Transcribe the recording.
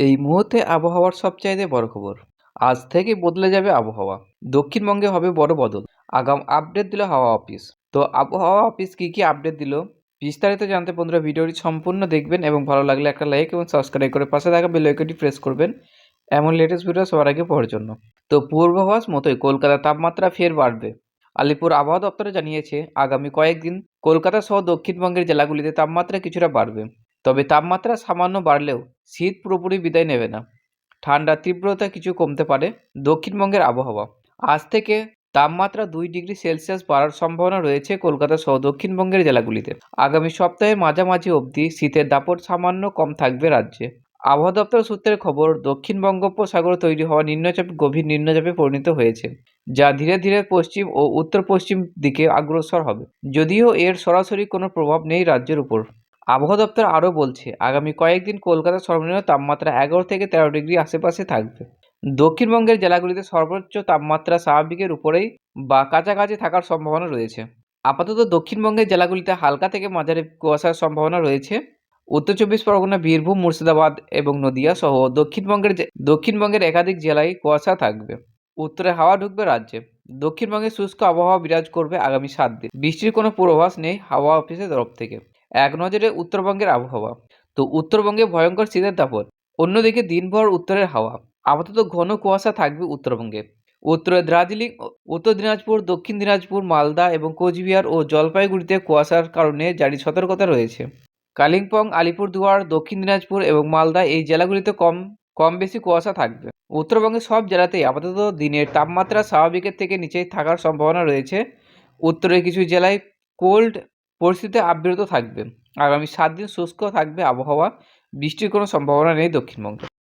এই মুহূর্তে আবহাওয়ার সবচাইতে বড় খবর। আজ থেকে বদলে যাবে আবহাওয়া। দক্ষিণবঙ্গে হবে বড় বদল। আগাম আপডেট দিল হাওয়া অফিস। তো আবহাওয়া অফিস কী কী আপডেট দিল? বিস্তারিত জানতে বন্ধুরা ভিডিওটি সম্পূর্ণ দেখবেন এবং ভালো লাগলে একটা লাইক এবং সাবস্ক্রাইব করে পাশে থাকা বেল আইকনটি প্রেস করবেন। এমন লেটেস্ট ভিডিও সবার আগে পড়ার জন্য। তো পূর্বাভাস মতোই কলকাতার তাপমাত্রা ফের বাড়বে। আলিপুর আবহাওয়া দপ্তরে জানিয়েছে, আগামী কয়েকদিন কলকাতা সহ দক্ষিণবঙ্গের জেলাগুলিতে তাপমাত্রা কিছুটা বাড়বে। তবে তাপমাত্রা সামান্য বাড়লেও শীত পুরোপুরি বিদায় নেবে না। ঠান্ডার তীব্রতা কিছু কমতে পারে দক্ষিণবঙ্গের আবহাওয়া। আজ থেকে তাপমাত্রা দুই ডিগ্রি সেলসিয়াস বাড়ার সম্ভাবনা রয়েছে কলকাতা সহ দক্ষিণবঙ্গের জেলাগুলিতে। আগামী সপ্তাহের মাঝামাঝি অবধি শীতের দাপট সামান্য কম থাকবে রাজ্যে। আবহাওয়া দপ্তর সূত্রের খবর দক্ষিণ বঙ্গোপসাগরে তৈরি হওয়া নিম্নচাপ গভীর নিম্নচাপে পরিণত হয়েছে, যা ধীরে ধীরে পশ্চিম ও উত্তর পশ্চিম দিকে অগ্রসর হবে। যদিও এর সরাসরি কোনো প্রভাব নেই রাজ্যের উপর। আবহাওয়া দপ্তর আরও বলছে, আগামী কয়েকদিন কলকাতার সর্বনিম্ন তাপমাত্রা এগারো থেকে তেরো ডিগ্রি আশেপাশে থাকবে। দক্ষিণবঙ্গের জেলাগুলিতে সর্বোচ্চ তাপমাত্রা স্বাভাবিকের উপরেই বা কাছাকাছি থাকার সম্ভাবনা রয়েছে। আপাতত দক্ষিণবঙ্গের জেলাগুলিতে হালকা থেকে মাঝারি কুয়াশার সম্ভাবনা রয়েছে। উত্তর চব্বিশ পরগনা, বীরভূম, মুর্শিদাবাদ এবং নদিয়া সহ দক্ষিণবঙ্গের দক্ষিণবঙ্গের একাধিক জেলায় কুয়াশা থাকবে। উত্তরে হাওয়া ঢুকবে রাজ্যে। দক্ষিণবঙ্গে শুষ্ক আবহাওয়া বিরাজ করবে আগামী সাত দিন। বৃষ্টির কোনো পূর্বাভাস নেই হাওয়া অফিসের তরফ থেকে। এক নজরে উত্তরবঙ্গের আবহাওয়া। তো উত্তরবঙ্গে ভয়ঙ্কর শীতের দাপট, অন্যদিকে দিনভর উত্তরের হাওয়া। আপাতত ঘন কুয়াশা থাকবে উত্তরবঙ্গে। উত্তরে দার্জিলিং, উত্তর দিনাজপুর, দক্ষিণ দিনাজপুর, মালদা এবং কোচবিহার ও জলপাইগুড়িতে কুয়াশার কারণে জারি সতর্কতা রয়েছে। কালিম্পং, আলিপুরদুয়ার, দক্ষিণ দিনাজপুর এবং মালদা এই জেলাগুলিতে কম কম বেশি কুয়াশা থাকবে। উত্তরবঙ্গের সব জেলাতেই আপাতত দিনের তাপমাত্রা স্বাভাবিকের থেকে নিচে থাকার সম্ভাবনা রয়েছে। উত্তরের কিছু জেলায় কোল্ড পরিস্থিতি আবৃত থাকবে। আগামী সাত দিন শুষ্ক থাকবে আবহাওয়া। বৃষ্টির কোনো সম্ভাবনা নেই দক্ষিণবঙ্গে।